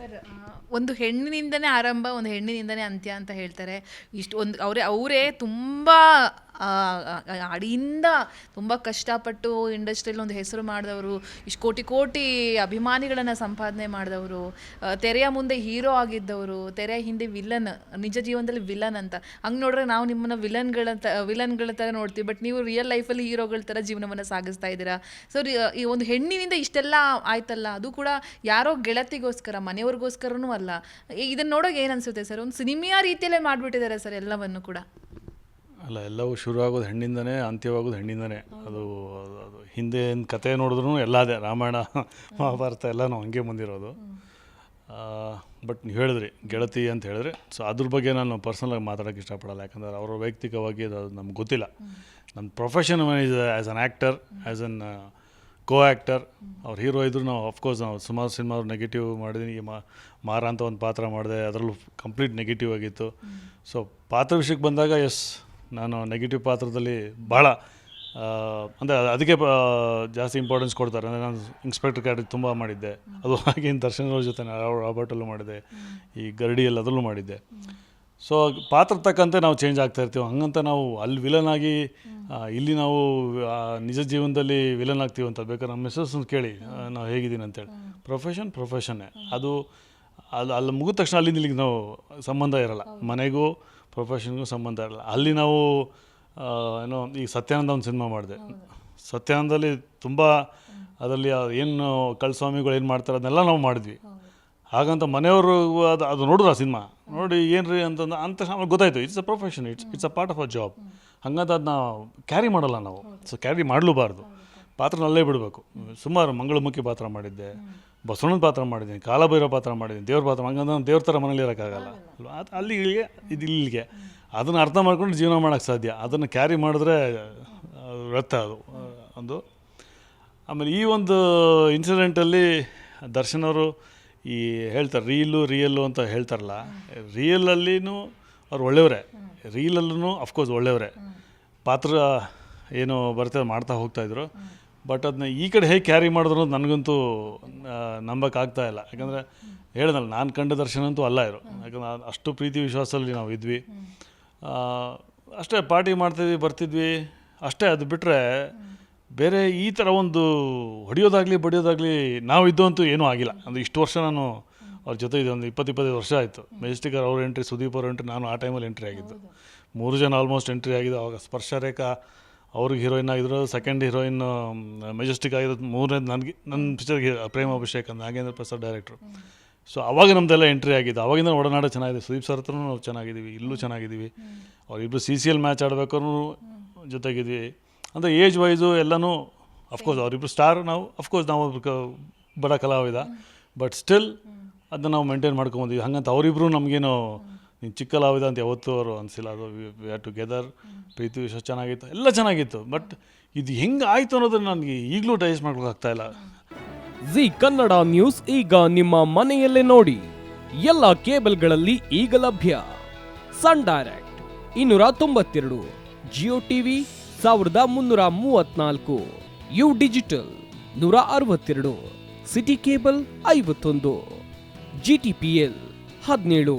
Sir ಒಂದು ಹೆಣ್ಣಿನಿಂದನೇ ಆರಂಭ ಒಂದು ಹೆಣ್ಣಿನಿಂದನೇ ಅಂತ್ಯ ಅಂತ ಹೇಳ್ತಾರೆ. ಇಷ್ಟು ಒಂದು ಅವರೇ ಅವರೇ ತುಂಬ ಅಡಿಯಿಂದ ತುಂಬ ಕಷ್ಟಪಟ್ಟು ಇಂಡಸ್ಟ್ರಿಯಲ್ಲಿ ಒಂದು ಹೆಸರು ಮಾಡಿದವರು, ಇಷ್ಟು ಕೋಟಿ ಕೋಟಿ ಅಭಿಮಾನಿಗಳನ್ನು ಸಂಪಾದನೆ ಮಾಡಿದವರು ತೆರೆಯ ಮುಂದೆ ಹೀರೋ ಆಗಿದ್ದವರು, ತೆರೆಯ ಹಿಂದೆ ವಿಲನ್, ನಿಜ ಜೀವನದಲ್ಲಿ ವಿಲನ್ ಅಂತ. ಹಂಗೆ ನೋಡಿದ್ರೆ ನಾವು ನಿಮ್ಮನ್ನ ವಿಲನ್ಗಳ ತ, ವಿಲನ್ಗಳ ಥರ ನೋಡ್ತೀವಿ, ಬಟ್ ನೀವು ರಿಯಲ್ ಲೈಫಲ್ಲಿ ಹೀರೋಗಳ ಥರ ಜೀವನವನ್ನು ಸಾಗಿಸ್ತಾ ಇದ್ದೀರಾ? ಸೊ ಈ ಒಂದು ಹೆಣ್ಣಿನಿಂದ ಇಷ್ಟೆಲ್ಲ ಆಯ್ತಲ್ಲ, ಅದು ಕೂಡ ಯಾರೋ ಗೆಳತಿಗೋಸ್ಕರ, ಮನೆಯವ್ರಿಗೋಸ್ಕರನೂ ಅಲ್ಲ. ಇದನ್ನು ನೋಡೋಕೆ ಏನು ಅನಿಸುತ್ತೆ ಸರ್? ಒಂದು ಸಿನಿಮಿಯ ರೀತಿಯಲ್ಲೇ ಮಾಡಿಬಿಟ್ಟಿದ್ದಾರೆ ಸರ್ ಎಲ್ಲವನ್ನು ಕೂಡ. ಅಲ್ಲ ಎಲ್ಲವೂ ಶುರು ಆಗೋದು ಹೆಣ್ಣಿಂದನೇ ಅಂತ್ಯವಾಗೋದು ಹೆಣ್ಣಿಂದನೇ. ಅದು ಅದು- ಹಿಂದೆ ಕತೆ ನೋಡಿದ್ರು ಎಲ್ಲ ಅದೇ ರಾಮಾಯಣ ಮಹಾಭಾರತ ಎಲ್ಲನೂ ನಾವು ಹಂಗೆ ಬಂದಿರೋದು. ಬಟ್ ನೀವು ಹೇಳಿದ್ರಿ ಗೆಳತಿ ಅಂತ ಹೇಳಿದ್ರೆ. ಸೊ ಅದ್ರ ಬಗ್ಗೆ ನಾನು ಪರ್ಸನಲಾಗಿ ಮಾತಾಡೋಕ್ಕೆ ಇಷ್ಟಪಡಲ್ಲ. ಯಾಕಂದರೆ ಅವರ ವೈಯಕ್ತಿಕವಾಗಿ ಅದು ನಮ್ಗೆ ಗೊತ್ತಿಲ್ಲ. ನನ್ನ profession is as an actor as an co actor ಅವ್ರ ಹೀರೋ ಇದ್ರು ನಾವು ಅಫ್ಕೋರ್ಸ್ ನಾವು ಸುಮಾರು ಸಿನಿಮಾ ನೆಗೆಟಿವ್ ಮಾಡಿದ್ದೀನಿ ಈ ಮಾರ ಅಂತ ಒಂದು ಪಾತ್ರ ಮಾಡಿದೆ ಅದರಲ್ಲೂ ಕಂಪ್ಲೀಟ್ ನೆಗೆಟಿವ್ ಆಗಿತ್ತು. ಸೊ ಪಾತ್ರ ವಿಷಯಕ್ಕೆ ಬಂದಾಗ ಎಸ್ ನಾನು ನೆಗೆಟಿವ್ ಪಾತ್ರದಲ್ಲಿ ಭಾಳ ಅಂದರೆ ಅದಕ್ಕೆ ಜಾಸ್ತಿ ಇಂಪಾರ್ಟೆನ್ಸ್ ಕೊಡ್ತಾರೆ. ಅಂದರೆ ನಾನು ಇನ್ಸ್ಪೆಕ್ಟರ್ ಕ್ಯಾರೆಕ್ಟರ್ ತುಂಬ ಮಾಡಿದ್ದೆ. ಅದು ಹಾಗೆ ದರ್ಶನ್ ಅವ್ರ ಜೊತೆ ರಾಬರ್ಟಲ್ಲೂ ಮಾಡಿದೆ. ಈ ಗರಡಿಯಲ್ಲಿ ಅದರಲ್ಲೂ ಮಾಡಿದ್ದೆ. ಸೊ ಪಾತ್ರ ತಕ್ಕಂತೆ ನಾವು ಚೇಂಜ್ ಆಗ್ತಾ ಇರ್ತೀವಿ. ಹಂಗಂತ ನಾವು ಅಲ್ಲಿ ವಿಲನ್ ಆಗಿ ಇಲ್ಲಿ ನಾವು ನಿಜ ಜೀವನದಲ್ಲಿ ವಿಲನ್ ಆಗ್ತೀವಿ ಅಂತ ಬೇಕಾದ್ರೆ ನಮ್ಮ ಮಿಸ್ಸಸ್ ಕೇಳಿ ನಾವು ಹೇಗಿದ್ದೀನಿ ಅಂತೇಳಿ ಪ್ರೊಫೆಷನ್ ಪ್ರೊಫೆಷನ್ನೇ ಅದು ಅಲ್ಲಿ ಅಲ್ಲಿ ಮುಗಿದ ತಕ್ಷಣ ಅಲ್ಲಿಂದ ಇಲ್ಲಿಗೆ ನಾವು ಸಂಬಂಧ ಇರಲ್ಲ. ಮನೆಗೂ ಪ್ರೊಫೆಷನ್ಗೂ ಸಂಬಂಧ ಇರಲ್ಲ. ಅಲ್ಲಿ ನಾವು ಏನೋ ಈ ಸತ್ಯಾನಂದ ಒಂದು ಸಿನಿಮಾ ಮಾಡಿದೆ. ಸತ್ಯಾನಂದದಲ್ಲಿ ತುಂಬ ಅದರಲ್ಲಿ ಏನು ಕಳ್ಸ್ವಾಮಿಗಳು ಏನು ಮಾಡ್ತಾರೆ ಅದನ್ನೆಲ್ಲ ನಾವು ಮಾಡಿದ್ವಿ. ಹಾಗಂತ ಮನೆಯವರು ಅದು ಅದು ನೋಡಿದ್ರು ಆ ಸಿನಿಮಾ. ನೋಡಿ ಏನು ರೀ ಅಂತಂದು, ಅಂತ ಆಮೇಲೆ ಗೊತ್ತಾಯ್ತು. It's a profession it's it's a part of a job ಹಂಗಂತ ಅದನ್ನ ಕ್ಯಾರಿ ಮಾಡಲ್ಲ ನಾವು. ಸೊ ಕ್ಯಾರಿ ಮಾಡಲೂಬಾರ್ದು. ಪಾತ್ರ ಅಲ್ಲೇ ಬಿಡಬೇಕು. ಸುಮಾರು ಮಂಗಳಮುಖಿ ಪಾತ್ರ ಮಾಡಿದ್ದೆ. ಬಸವಣ್ಣನ ಪಾತ್ರ ಮಾಡಿದ್ದೀನಿ, ಕಾಲಭೈರವ ಪಾತ್ರ ಮಾಡಿದ್ದೀನಿ, ದೇವ್ರ ಪಾತ್ರ ಹಂಗಂದ್ರೆ ನಾನು ದೇವ್ರ ಥರ ಮನೇಲಿ ಇರೋಕ್ಕಾಗಲ್ಲ. ಅಲ್ವಾ? ಅದು ಅಲ್ಲಿ ಇಲ್ಲಿಗೆ, ಇದು ಇಲ್ಲಿಗೆ. ಅದನ್ನು ಅರ್ಥ ಮಾಡ್ಕೊಂಡು ಜೀವನ ಮಾಡೋಕ್ಕೆ ಸಾಧ್ಯ. ಅದನ್ನು ಕ್ಯಾರಿ ಮಾಡಿದ್ರೆ ವ್ಯರ್ಥ ಅದು. ಒಂದು. ಆಮೇಲೆ ಈ ಒಂದು ಇನ್ಸಿಡೆಂಟಲ್ಲಿ ದರ್ಶನ್ ಅವರು ಈ ಹೇಳ್ತಾರೆ, ರೀಲು, ರಿಯಲ್ಲು ಅಂತ ಹೇಳ್ತಾರಲ್ಲ. ರಿಯಲಲ್ಲಿನೂ ಅವ್ರು ಒಳ್ಳೆಯವರೇ. ರೀಲಲ್ಲೂ ಅಫ್ಕೋರ್ಸ್ ಒಳ್ಳೆಯವರೇ. ಪಾತ್ರ ಏನು ಬರ್ತದೆ ಮಾಡ್ತಾ ಹೋಗ್ತಾಯಿದ್ರು ಬಟ್ ಅದನ್ನ ಈ ಕಡೆ ಹೇಗೆ ಕ್ಯಾರಿ ಮಾಡಿದ್ರು ನನಗಂತೂ ನಂಬಕ್ಕಾಗ್ತಾ ಇಲ್ಲ. ಯಾಕಂದರೆ ಹೇಳ್ದಲ್ಲ, ನಾನು ಕಂಡ ದರ್ಶನ ಅಂತೂ ಅಲ್ಲ ಇರು ಯಾಕಂದ್ರೆ ಅಷ್ಟು ಪ್ರೀತಿ ವಿಶ್ವಾಸದಲ್ಲಿ ನಾವು ಇದ್ವಿ. ಅಷ್ಟೇ ಪಾರ್ಟಿ ಮಾಡ್ತಿದ್ವಿ, ಬರ್ತಿದ್ವಿ. ಅಷ್ಟೇ, ಅದು ಬಿಟ್ಟರೆ ಬೇರೆ ಈ ಥರ ಒಂದು ಹೊಡೆಯೋದಾಗಲಿ, ಬಡಿಯೋದಾಗಲಿ ನಾವು ಇದ್ದಂತೂ ಏನೂ ಆಗಿಲ್ಲ. ಅಂದರೆ ಇಷ್ಟು ವರ್ಷ ನಾನು ಅವ್ರ ಜೊತೆ ಇದೆ ಒಂದು ಇಪ್ಪತ್ತು, ಇಪ್ಪತ್ತೈದು ವರ್ಷ ಆಯಿತು. ಮೆಜೆಸ್ಟಿಕರ್ ಅವ್ರ ಎಂಟ್ರಿ, ಸುದೀಪ್ ಅವ್ರ ಎಂಟ್ರಿ, ನಾನು ಆ ಟೈಮಲ್ಲಿ ಎಂಟ್ರಿ ಆಗಿದ್ದು. ಮೂರು ಜನ ಆಲ್ಮೋಸ್ಟ್ ಎಂಟ್ರಿ ಆಗಿದೆ ಅವಾಗ ಸ್ಪರ್ಶ ರೇಖಾ ಅವ್ರಿಗೆ ಹೀರೋಯಿನ್ ಆಗಿದ್ರು ಸೆಕೆಂಡ್ ಹೀರೋಯಿನ್ ಮೆಜೆಸ್ಟಿಕ್ ಆಗಿರೋದು ಮೂರನೇದು ನನಗೆ ನನ್ನ ಪಿಕ್ಚರ್ಗೆ ಪ್ರೇಮ ಅಭಿಷೇಕ್ ಅಂತ ನಾಗೇಂದ್ರ ಪ್ರಸಾದ್ ಡೈರೆಕ್ಟ್ರು ಸೊ ಅವಾಗ ನಮ್ಮದೆಲ್ಲ ಎಂಟ್ರಿ ಆಗಿದೆ ಅವಾಗಿಂದ ಒಡನಾಡ ಚೆನ್ನಾಗಿದೆ. ಸುದೀಪ್ ಸರ್ ಹತ್ರನೂ ನಾವು ಚೆನ್ನಾಗಿದ್ದೀವಿ ಇಲ್ಲೂ ಚೆನ್ನಾಗಿದ್ದೀವಿ. ಅವರಿಬ್ಬರು ಸಿ ಸಿ ಎಲ್ ಮ್ಯಾಚ್ ಆಡ್ಬೇಕಾದ್ರು ಜೊತೆಗಿದ್ವಿ. ಅಂದರೆ ಏಜ್ ವೈಸು ಎಲ್ಲನೂ ಅಫ್ಕೋರ್ಸ್ ಅವರಿಬ್ಬರು ಸ್ಟಾರ್ ನಾವು ಅಫ್ಕೋರ್ಸ್ ನಾವು ಬಡ ಕಲಾವಿದ. ಬಟ್ ಸ್ಟಿಲ್ ಅದನ್ನ ನಾವು ಮೇಂಟೈನ್ ಮಾಡ್ಕೊಂಬಂದ್ವಿ ಹಂಗಂತ ಅವರಿಬ್ಬರು ನಮಗೇನು ನೀನು ಚಿಕ್ಕ ಲಾವಿದ ಅಂತ ಯಾವತ್ತೂ ಅವರು ಅನಿಸಿಲ್ಲ. ಅದು ವಿ ಆರ್ ಟುಗೆದರ್ ಪ್ರೀತಿ ವಿಶ್ವ ಚೆನ್ನಾಗಿತ್ತು. ಎಲ್ಲ ಚೆನ್ನಾಗಿತ್ತು. ಬಟ್ ಇದು ಹೆಂಗೆ ಆಯಿತು ಅನ್ನೋದನ್ನು ನನಗೆ ಈಗಲೂ ಡೈಜೆಸ್ಟ್ ಮಾಡ್ಕೊಳಕ್ಕಾಗ್ತಾ ಇಲ್ಲ. ಜಿ ಕನ್ನಡ ನ್ಯೂಸ್ ಈಗ ನಿಮ್ಮ ಮನೆಯಲ್ಲೇ ನೋಡಿ. ಎಲ್ಲ ಕೇಬಲ್ಗಳಲ್ಲಿ ಈಗ ಲಭ್ಯ. ಸನ್ ಡೈರೆಕ್ಟ್ ಇನ್ನೂರ ತೊಂಬತ್ತೆರಡು ಜಿಯೋ ಟಿವಿ ಸಾವಿರದ ಮುನ್ನೂರ ಮೂವತ್ನಾಲ್ಕು ಯು ಡಿಜಿಟಲ್ ನೂರ ಅರವತ್ತೆರಡು ಸಿಟಿ ಕೇಬಲ್ ಐವತ್ತೊಂದು ಜಿ ಟಿ ಪಿ ಎಲ್ ಹದಿನೇಳು.